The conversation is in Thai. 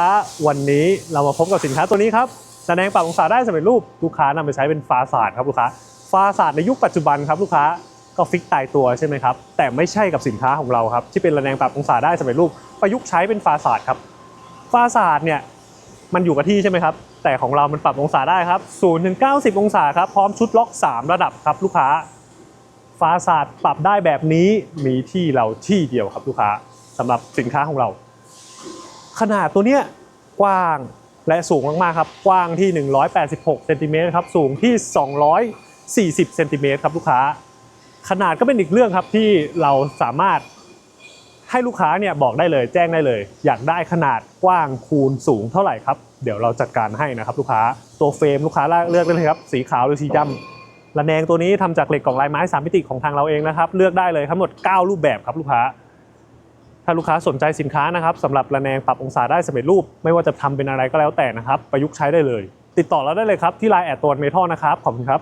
ค้าวันนี้เรามาพบกับสินค้าตัวนี้ครับแสดงปรับองศาได้สำเร็จรูปลูกค้านำไปใช้เป็นฟาสาดครับลูกค้าฟาสาดในยุคปัจจุบันครับลูกค้าก็ฟิกตายตัวใช่ไหมครับแต่ไม่ใช่กับสินค้าของเราครับที่เป็นระแนงปรับองศาได้สำเร็จรูปประยุกต์ใช้เป็นฟาสาดครับฟาสาดเนี่ยมันอยู่กับที่ใช่ไหมครับแต่ของเรามันปรับองศาได้ครับ0ถึง90 องศาครับพร้อมชุดล็อก 3 ระดับครับลูกค้าฟาสาดปรับได้แบบนี้มีที่เราที่เดียวครับลูกค้าสำหรับสินค้าของเรา ขนาดตัวเนี้ยกว้างและสูงมากๆครับ กว้างที่ 186เซนติเมตรครับ สูงที่ 240เซนติเมตรครับลูกค้า ขนาดก็เป็นอีกเรื่องครับที่เราสามารถให้ลูกค้าเนี่ยบอกได้เลยแจ้งได้เลย อยากได้ขนาดกว้างคูณสูงเท่าไหร่ครับ เดี๋ยวเราจัดการให้นะครับลูกค้าตัวเฟรมลูกค้าเลือกได้เลยครับ สีขาวหรือสีดำระแนงตัวนี้ทำจากเหล็กกล่องลายไม้สามมิติของทางเราเองนะครับ เลือกได้เลยทั้งหมด 9 รูปแบบครับลูกค้า ถ้าลูกค้าสนใจสินค้านะครับสำหรับระแนงปรับองศาได้สำเร็จรูป ไม่ว่าจะทำเป็นอะไรก็แล้วแต่นะครับ ประยุกต์ใช้ได้เลย ติดต่อเราได้เลยครับที่ไลน์แอดตัวเมทัลนะครับขอบคุณครับ